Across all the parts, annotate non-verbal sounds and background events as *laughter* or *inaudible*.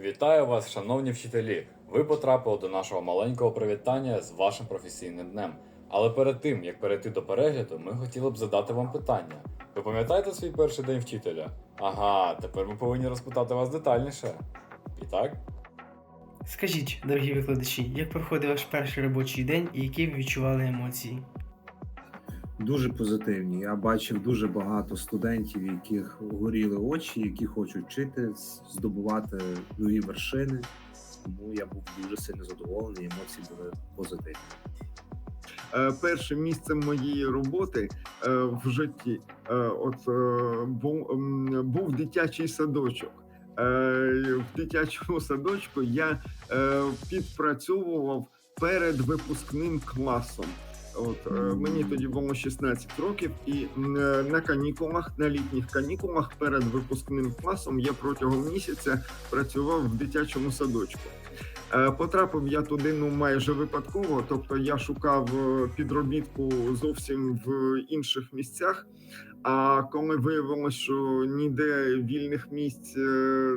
Вітаю вас, шановні вчителі! Ви потрапили до нашого маленького привітання з вашим професійним днем. Але перед тим, як перейти до перегляду, ми хотіли б задати вам питання. Ви пам'ятаєте свій перший день вчителя? Ага, тепер ми повинні розпитати вас детальніше. І так? Скажіть, дорогі викладачі, як проходив ваш перший робочий день і які ви відчували емоції? Дуже позитивні. Я бачив дуже багато студентів, яких горіли очі, які хочуть вчити, здобувати нові вершини. Тому я був дуже сильно задоволений. Емоції були позитивні. Е, першим місцем моєї роботи е, в житті е, от був, був дитячий садочок. В дитячому садочку я підпрацьовував перед випускним класом. От е, мені тоді було 16 років, і е, на канікулах, на літніх канікулах перед випускним класом я протягом місяця працював в дитячому садочку. Е, Потрапив я туди ну майже випадково, тобто я шукав підробітку зовсім в інших місцях. А коли виявилося, що ніде вільних місць е,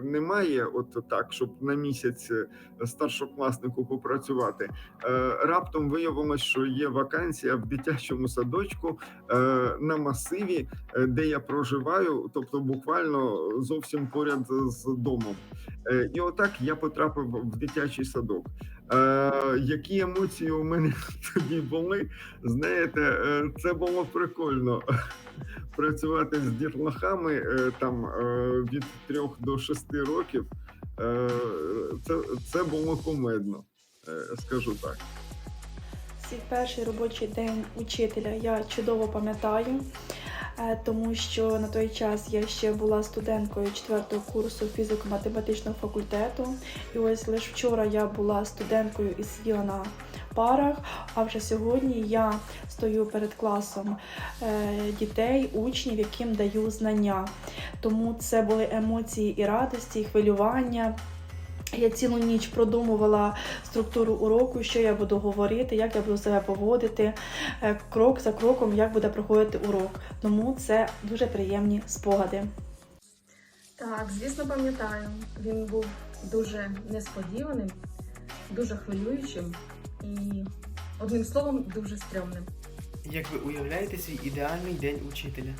немає, от так, щоб на місяць е, старшокласнику попрацювати, е, раптом виявилось, що є вакансія в дитячому садочку на масиві, де я проживаю, тобто буквально зовсім поряд з домом. І отак я потрапив в дитячий садок. Е, які емоції у мене *laughs* тоді були? Знаєте, е, це було прикольно *laughs* працювати з дітлахами е, там е, від 3 до 6 років. Е, Це, це було кумедно, скажу так. Свій перший робочий день учителя я чудово пам'ятаю, тому що на той час я ще була студенткою 4 курсу фізико-математичного факультету. І ось лише вчора я була студенткою і сиділа на парах. А вже сьогодні я стою перед класом е, дітей, учнів, яким даю знання. Тому це були емоції і радості, і хвилювання. Я цілу ніч продумувала структуру уроку, що я буду говорити, як я буду себе поводити, е, крок за кроком, як буде проходити урок. Тому це дуже приємні спогади. Так, звісно, пам'ятаю. Він був дуже несподіваним, дуже хвилюючим і, одним словом, дуже стрьомним. Як ви уявляєте свій ідеальний день учителя?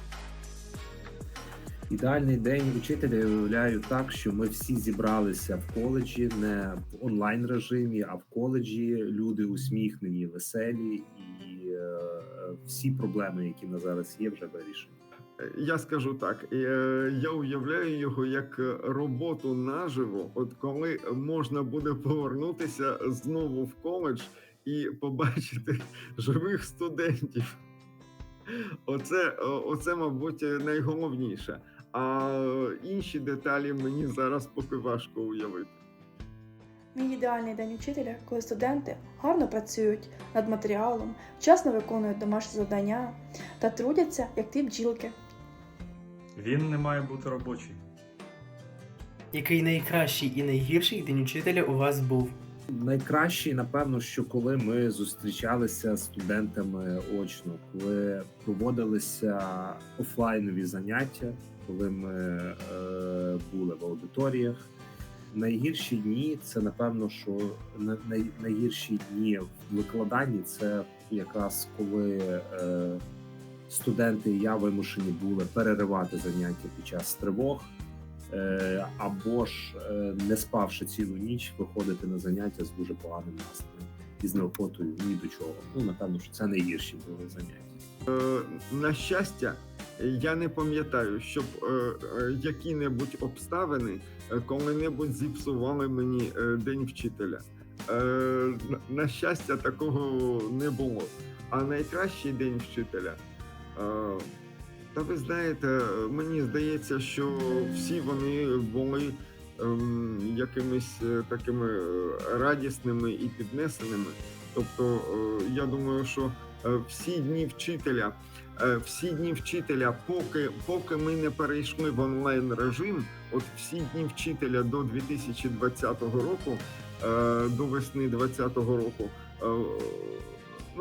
Ідеальний день учителя я уявляю так, що ми всі зібралися в коледжі, не в онлайн режимі, а в коледжі. Люди усміхнені, веселі, і е, всі проблеми, які на зараз є, вже вирішені. Я скажу так: е, я уявляю його як роботу наживо, от коли можна буде повернутися знову в коледж і побачити *laughs* живих студентів. Оце, оце, мабуть, найголовніше. А інші деталі мені зараз поки важко уявити. Мій ідеальний день учителя, коли студенти гарно працюють над матеріалом, вчасно виконують домашні завдання та трудяться, як ті бджілки. Він не має бути робочий. Який найкращий і найгірший день учителя у вас був? Найкраще, напевно, що коли ми зустрічалися з студентами очно, коли проводилися офлайнові заняття, коли ми е, були в аудиторіях. Найгірші дні це напевно, що на- най, найгірші дні в викладанні це якраз коли е, студенти і я вимушені були переривати заняття під час тривог, або ж е, не спавши цілу ніч, виходити на заняття з дуже поганим настроєм і з неохотою ні до чого. Ну напевно, що це найгірші були заняття. Е, На щастя, я не пам'ятаю, щоб е, е, які-небудь обставини е, коли-небудь зіпсували мені е, день вчителя. Е, На щастя, такого не було. А найкращий день вчителя. Та ви знаєте, мені здається, що всі вони були ем, якимись е, такими е, радісними і піднесеними. Тобто, е, я думаю, що е, всі дні вчителя, е, всі дні вчителя, поки, поки ми не перейшли в онлайн режим, от всі дні вчителя до 2020 року, е, до весни 2020 року. е,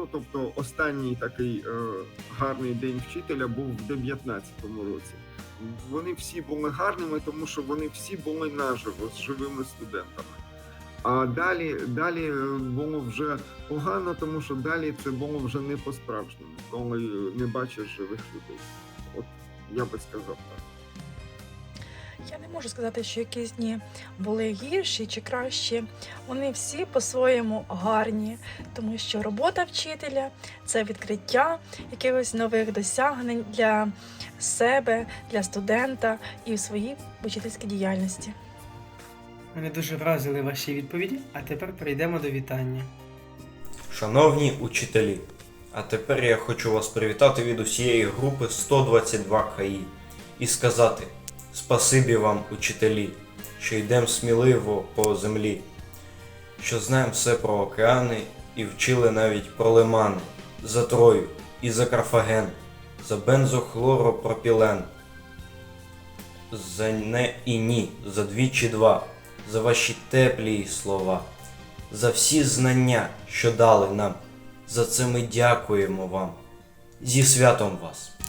Ну, тобто, останній такий е, гарний день вчителя був в 2019 році. вони всі були гарними, тому що вони всі були наживо з живими студентами. А далі, далі е, було вже погано, тому що далі це було вже не по-справжньому, коли не бачиш живих людей. От я би сказав так. Я не можу сказати, що якісь дні були гірші чи кращі. Вони всі по-своєму гарні, тому що робота вчителя це відкриття якихось нових досягнень для себе, для студента і в своїй учительській діяльності. Мене дуже вразили ваші відповіді, а тепер перейдемо до вітання. Шановні учителі, а тепер я хочу вас привітати від усієї групи 122 КАІ і сказати спасибі вам, учителі, що йдемо сміливо по землі, що знаємо все про океани і вчили навіть про лимани, за Трою і за Карфаген, за бензохлоропропілен, за не і ні, за двічі два, за ваші теплі слова за всі знання, що дали нам. За це ми дякуємо вам. Зі святом вас!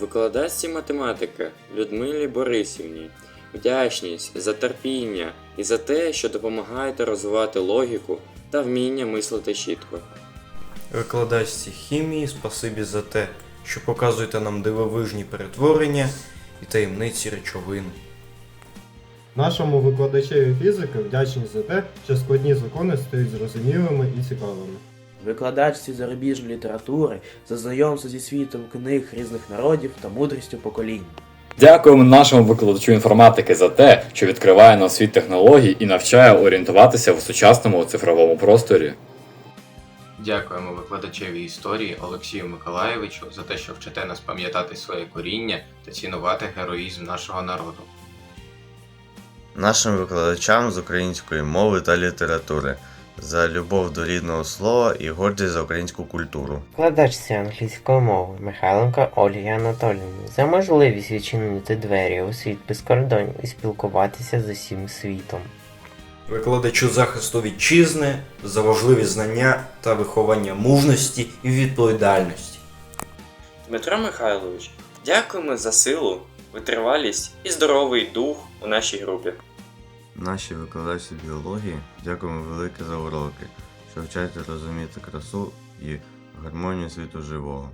Викладачці математики Людмилі Борисівні вдячність за терпіння і за те, що допомагаєте розвивати логіку та вміння мислити чітко. Викладачці хімії, спасибі за те, що показуєте нам дивовижні перетворення і таємниці речовин. Нашому викладачеві фізики вдячні за те, що складні закони стають зрозумілими і цікавими. Викладачці зарубіжної літератури за знайомство зі світом книг різних народів та мудрістю поколінь. Дякуємо нашому викладачу інформатики за те, що відкриває нам світ технологій і навчає орієнтуватися в сучасному цифровому просторі. Дякуємо викладачеві історії Олексію Миколаєвичу за те, що вчите нас пам'ятати своє коріння та цінувати героїзм нашого народу. Нашим викладачам з української мови та літератури за любов до рідного слова і гордість за українську культуру. Викладачці англійської мови Михайленко Ольгі Анатоліївні за можливість відчинити двері у світ без кордонів і спілкуватися з усім світом. Викладачу захисту вітчизни за важливі знання та виховання мужності і відповідальності. Дмитро Михайлович, дякуємо за силу, витривалість і здоровий дух у нашій групі. Наші викладачі біології дякуємо велике за уроки, що вчать розуміти красу і гармонію світу живого.